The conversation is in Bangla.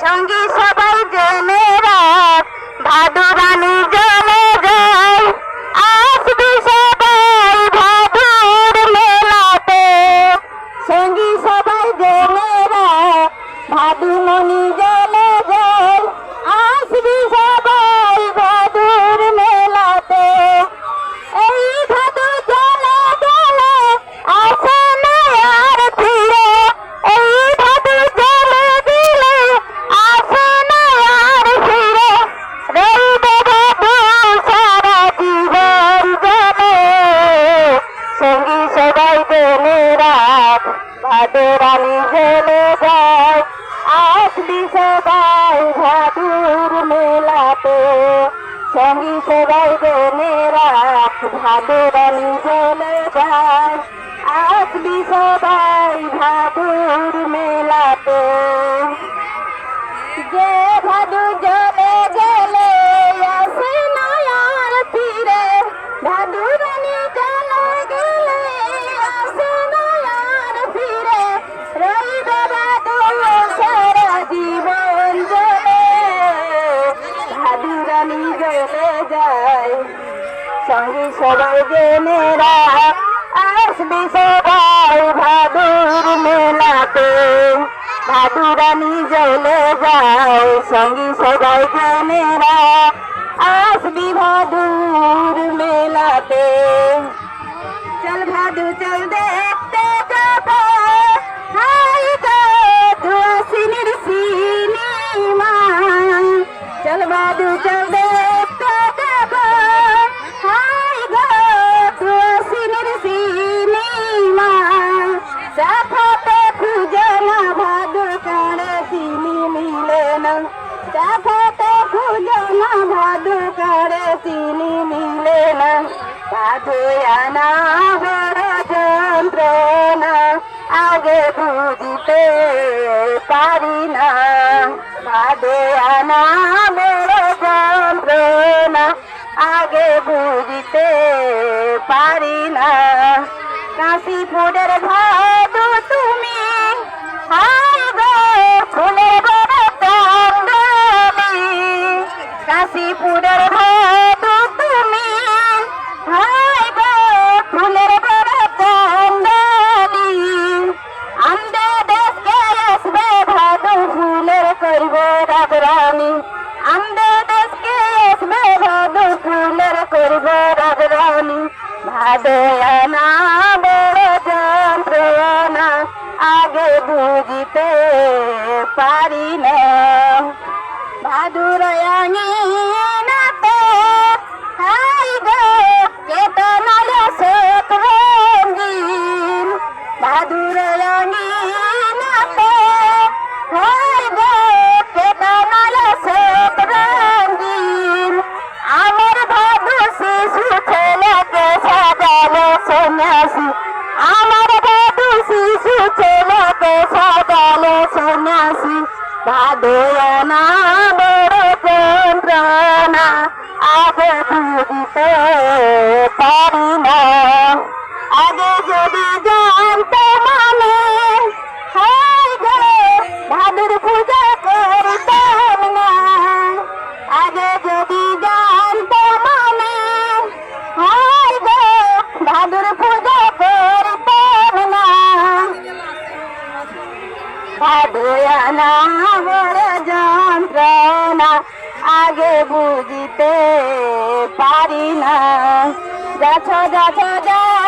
সঙ্গী সবাই জেনে রাখ ভাদু রাখ ভাদু রানী জেলে যায় আসবি সবাই ভাদুর মেলাতে সঙ্গী সবাই জেনে রাখ ভাদু রানী জেলে যায় আসবি সবাই ভাদুর মেলাতে যে রানী জলে যায়। সঙ্গী সবাই জেনে রাখ আসবি সবাই ভাদুর মেলাতে ভাদুর রানী জলে যায়। সঙ্গী সবাই জেনে রাখ আসবি ভাদুর মেলাতে। সাফাতে খুঁজে না ভাদু কারে চিনি মিলে না সাধু আনা বড় আগে বুঝতে পারি না সাধু আনা কাশীপুরের ভাদু তুমি। হাই গো কান্দালি কাশীপুরের ভাদু তুমি। হাই গো ফুলের বড় আমদে দেশকে আসবে ভাদু, ফুলের করব রাগরানি। আমদে দেশকে আসবে ভাদু, ফুলের করব রাগরানি। ভাদয়ানা আগে বুঝিতে পারি না। ভাদুরয়ানি বড় ভাদয়ানা বড় যন্ত্রণা আগে বুঝিতে পারি না। যাছ যাছ যাছ